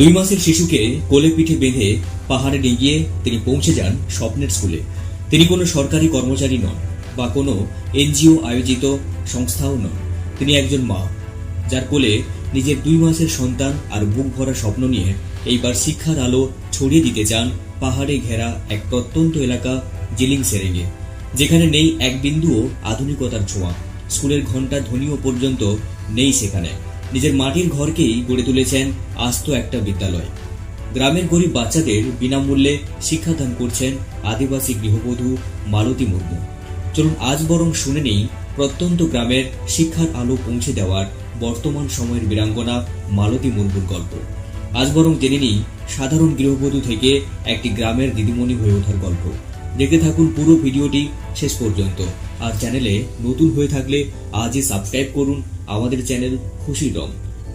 দুই মাসের শিশুকে কোলে পিঠে বেঁধে পাহাড়ে নিয়ে গিয়ে তিনি পৌঁছে যান স্বপ্নের স্কুলে। তিনি কোনো সরকারি কর্মচারী নন বা কোনো এনজিও আয়োজিত সংস্থাও নন। তিনি একজন মা, যার কোলে নিজের দুই মাসের সন্তান আর বুক ভরা স্বপ্ন নিয়ে এইবার শিক্ষার আলো ছড়িয়ে দিতে চান পাহাড়ে ঘেরা এক প্রত্যন্ত এলাকা জিলিং সেরেঙ্গে যেখানে নেই এক বিন্দুও আধুনিকতার ছোঁয়া। স্কুলের ঘণ্টা ধ্বনিও পর্যন্ত নেই সেখানে। নিজের মাটির ঘরকেই গড়ে তুলেছেন আস্ত একটা বিদ্যালয়। গ্রামের গরিব বাচ্চাদের বিনামূল্যে শিক্ষাদান করছেন আদিবাসী গৃহবধূ মালতী মুর্মু। চলুন আজ বরং শুনে নেই প্রত্যন্ত গ্রামের শিক্ষার আলো পৌঁছে দেওয়ার বর্তমান সময়ের বীরাঙ্গনা মালতী মুর্মুর গল্প। আজ বরং জেনে নিই সাধারণ গৃহবধূ থেকে একটি গ্রামের দিদিমণি হয়ে ওঠার গল্প। দেখতে থাকুন পুরো ভিডিওটি শেষ পর্যন্ত। আর চ্যানেলে নতুন হয়ে থাকলে আজই সাবস্ক্রাইব করুন আমাদের চ্যানেল খুশির রং।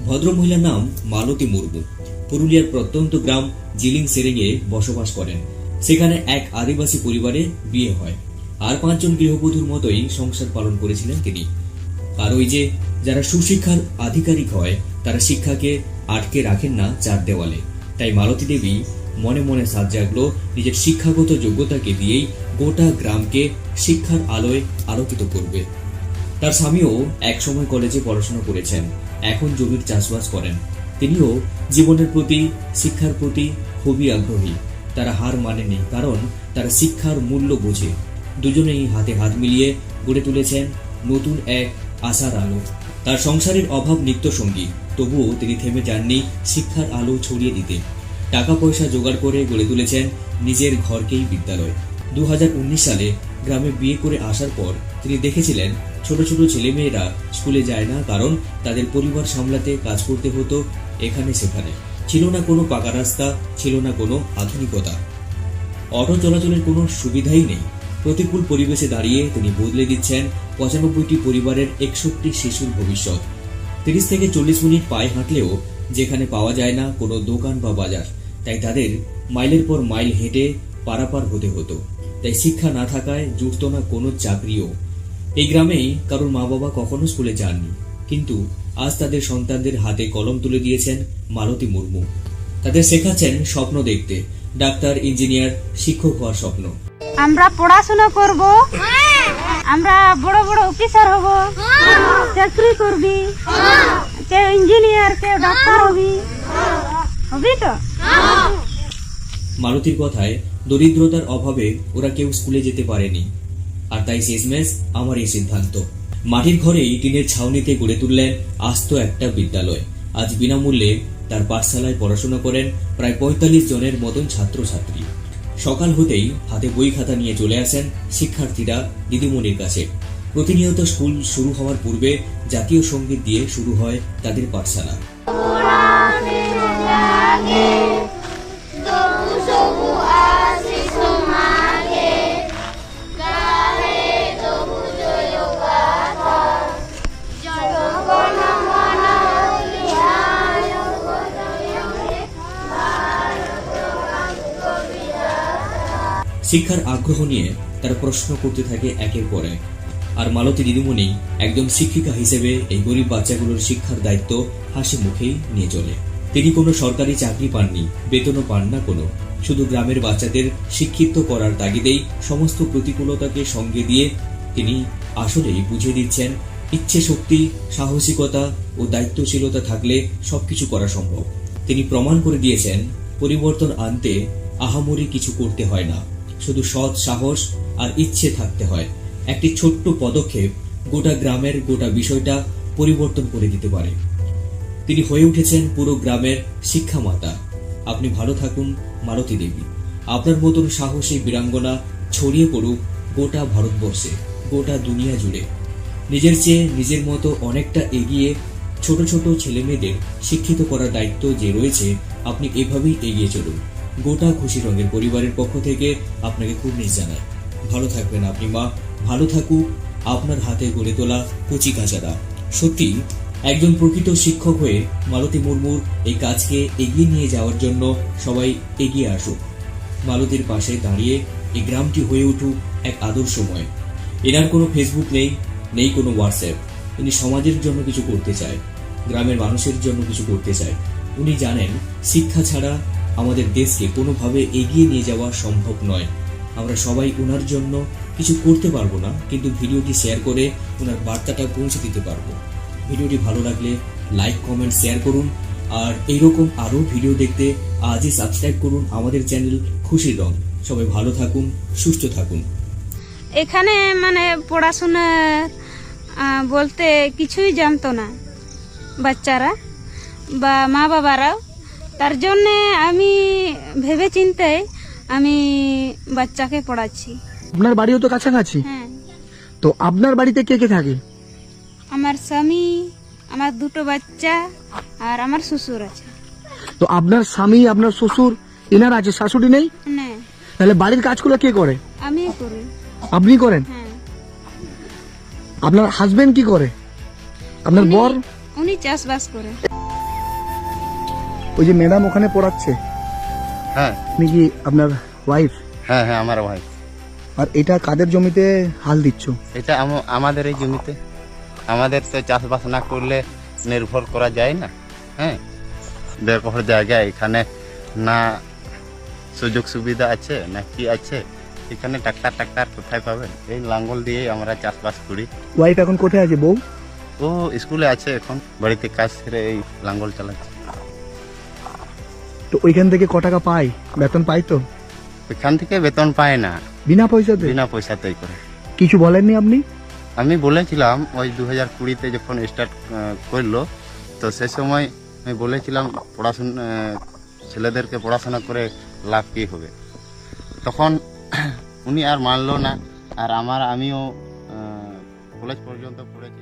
ভদ্রমহিলার নাম মালতী মুর্মু। পুরুলিয়ার প্রত্যন্ত গ্রাম জিলিং সেরেঙে বসবাস করেন। সেখানে এক আদিবাসী পরিবারে বিয়ে হয়। আর পাঁচজন গৃহবধূর মতোই সংসার পালন করেছিলেন তিনি। আর ওই যে যারা সুশিক্ষার আধিকারিক হয়, তারা শিক্ষাকে আটকে রাখেন না চার দেওয়ালে। তাই মালতী দেবী মনে মনে সাজ জাগলো নিজের শিক্ষাগত যোগ্যতাকে দিয়েই গোটা গ্রামকে শিক্ষার আলোয় আলোকিত করবে। তার স্বামীও একসময় কলেজে পড়াশোনা করেছেন, এখন জমির চাষবাস করেন। তিনিও জীবনের প্রতি, শিক্ষার প্রতি খুবই আগ্রহী। তারা হার মানেনি কারণ তারা শিক্ষার মূল্য বোঝে। দুজনেই হাতে হাত মিলিয়ে গড়ে তুলেছেন নতুন এক আশার আলো। তার সংসারের অভাব নিত্য সঙ্গী তবুও তিনি থেমে যাননি শিক্ষার আলো ছড়িয়ে দিতে। টাকা পয়সা জোগাড় করে গড়ে তুলেছেন নিজের ঘরকেই বিদ্যালয়। উনিশ সালে গ্রামে বিয়ে করে আসার পর তিনি দেখেছিলেন, ছোট ছোট ছেলেমেয়েরা স্কুলে যায় না কারণ তাদের পরিবার সামলাতে কাজ করতে হতো এখানে সেখানে। ছিল না কোনো পাকা রাস্তা, ছিল না কোনো আধুনিকতা। অটো চলাচলের কোনো সুবিধাই নেই। প্রতিকূল পরিবেশে দাঁড়িয়ে তিনি বদলে দিচ্ছেন পঁচানব্বইটি পরিবারের একষট্টি শিশুর ভবিষ্যৎ। তিরিশ থেকে চল্লিশ মিনিট পায়ে হাঁটলেও যেখানে পাওয়া যায় না কোনো দোকান বা বাজার, তাই তাদের মাইলের পর মাইল হেঁটে পারাপার হতে হতো। তাই শিক্ষা না থাকায় জুটত না কোনো চাকরিও। এই গ্রামেই কারোর মা বাবা কখনো স্কুলে যাননি। কিন্তু আজ তাদের সন্তানদের হাতে কলম তুলে দিয়েছেন মালতী মুর্মু। তাদের শেখাচ্ছেন স্বপ্ন দেখতে। ডাক্তার ইঞ্জিনিয়ার শিক্ষক হওয়ার স্বপ্ন। আমরা পড়াশোনা করব। আমরা বড় বড় অফিসার হব। চাকরি করবি। কেউ ইঞ্জিনিয়ার কেউ ডাক্তার হবি। হবি তো? মালতীর কথায় দরিদ্রতার অভাবে ওরা কেউ স্কুলে যেতে পারেনি। আর তাই শেষমেশ আমার এই সিদ্ধান্ত। মাটির ঘরেই টিনের ছাউনিতে গড়ে তুললেন আস্ত একটা বিদ্যালয়। আজ বিনামূল্যে তার পাঠশালায় পড়াশোনা করেন প্রায় পঁয়তাল্লিশ জনের মতন ছাত্রছাত্রী। সকাল হতেই হাতে বই খাতা নিয়ে চলে আসেন শিক্ষার্থীরা দিদিমণির কাছে। প্রতিনিয়ত স্কুল শুরু হওয়ার পূর্বে জাতীয় সংগীত দিয়ে শুরু হয় তাদের পাঠশালা। শিক্ষার আগ্রহ নিয়ে তারা প্রশ্ন করতে থাকে একের পর এক। আর মালতী দিদিমণি একজন শিক্ষিকা হিসেবে এই গরিব বাচ্চাগুলোর শিক্ষার দায়িত্ব হাসি মুখেই নিয়ে চলে। তিনি কোনো সরকারি চাকরি পাননি, বেতনও পান না কোনো। শুধু গ্রামের বাচ্চাদের শিক্ষিত করার তাগিদেই সমস্ত প্রতিকূলতাকে সঙ্গে দিয়ে তিনি আসলেই বুঝিয়ে দিচ্ছেন, ইচ্ছে শক্তি, সাহসিকতা ও দায়িত্বশীলতা থাকলে সবকিছু করা সম্ভব। তিনি প্রমাণ করে দিয়েছেন, পরিবর্তন আনতে আহামরি কিছু করতে হয় না। শুধু সৎ সাহস আর ইচ্ছে থাকতে হয়। একটি ছোট্ট পদক্ষেপ গোটা গ্রামের গোটা বিষয়টা পরিবর্তন করে দিতে পারে। তিনি হয়ে উঠেছেন পুরো গ্রামের শিক্ষা মাতা আপনি ভালো থাকুন মালতী দেবী। আপনার মতন সাহসী বীরাঙ্গনা ছড়িয়ে পড়ুক গোটা ভারতবর্ষে, গোটা দুনিয়া জুড়ে। নিজের চেয়ে নিজের মতো অনেকটা এগিয়ে ছোট ছোট ছেলে মেয়েদের শিক্ষিত করার দায়িত্ব যে রয়েছে, আপনি এভাবেই এগিয়ে চলুন। গোটা খুশি রঙের পরিবারের পক্ষ থেকে আপনাকে খুব নিজ জানাই। ভালো থাকবেন আপনি মা, ভালো থাকুক আপনার হাতে গড়ে তোলা কচি কাচারা। সত্যি, একজন প্রকৃত শিক্ষক হয়ে মালতী মুর্মুর এই কাজকে এগিয়ে নিয়ে যাওয়ার জন্য সবাই এগিয়ে আসুক। মালতীর পাশে দাঁড়িয়ে এই গ্রামটি হয়ে উঠুক এক আদর্শময়। এনার কোনো ফেসবুক নেই নেই কোনো হোয়াটসঅ্যাপ ইনি সমাজের জন্য কিছু করতে চায়, গ্রামের মানুষের জন্য কিছু করতে চায়। উনি জানেন, শিক্ষা ছাড়া আমাদের দেশকে কোনোভাবে এগিয়ে নিয়ে যাওয়া সম্ভব নয়। আমরা সবাই ওনার জন্য কিছু করতে পারব না, কিন্তু ভিডিওটি শেয়ার করে ওনার বার্তাটা পৌঁছে দিতে পারব। ভিডিওটি ভালো লাগলে লাইক, কমেন্ট, শেয়ার করুন, আর এইরকম আরও ভিডিও দেখতে আজই সাবস্ক্রাইব করুন আমাদের চ্যানেল খুশির রং সবাই ভালো থাকুন, সুস্থ থাকুন। এখানে মানে পড়াশোনা বলতে কিছুই জানতো না বাচ্চারা বা মা বাবারাও তার জন্যে আমি ভেবে চিন্তে আমি বাচ্চাকে পড়াচ্ছি। আপনার বাড়িও তো কাছাকাছি? হ্যাঁ। তো আপনার বাড়িতে কে কে থাকে? আমার স্বামী আমার দুটো বাচ্চা আর আমার শ্বশুর আছে। তো আপনার স্বামী আপনার শ্বশুর এনার আছে শাশুড়ি নেই? না। তাহলে বাড়ির কাজগুলো কে করে? আমি করি। আপনি করেন? হ্যাঁ। আপনার হাজবেন্ড কি করে? আপনার বর? উনি চাষবাস করে। ওই যে ম্যাডাম ওখানে পড়াচ্ছে? হ্যাঁ। আপনি কি আপনার ওয়াইফ হ্যাঁ হ্যাঁ আমার ওয়াইফ আর এটা কাদের জমিতে হাল দিচ্ছ? এটা আম- আমাদের এই জমিতে। আমাদের তো চাষবাস না করলে নির্ভর করা যায় না হ্যাঁ? বেরকহর জায়গা এখানে না সুযোগ সুবিধা আছে না কি আছে? এখানে ট্রাক্তার ট্রাক্তার কোথায় পাবেন? এই লাঙ্গল দিয়ে আমরা চাষবাস করি। ওয়াইফ এখন কোথায় আছে বউ? ও স্কুলে আছে এখন। বাড়িতে কাজ সেরে এই লাঙ্গল চালাচ্ছে। তো ওইখান থেকে ক টাকা পাই বেতন পাই তো? এখান থেকে বেতন পায় না। বিনা পয়সাতে? বিনা পয়সাতেই করে। কিছু বলেননি আপনি? আমি বলেছিলাম ওই দু হাজার কুড়িতে যখন স্টার্ট করল তো সে সময় আমি বলেছিলাম পড়াশোনা ছেলেদেরকে পড়াশোনা করে লাভ কী হবে? তখন উনি আর মানলো না আর আমার আমিও কলেজ পর্যন্ত পড়েছি।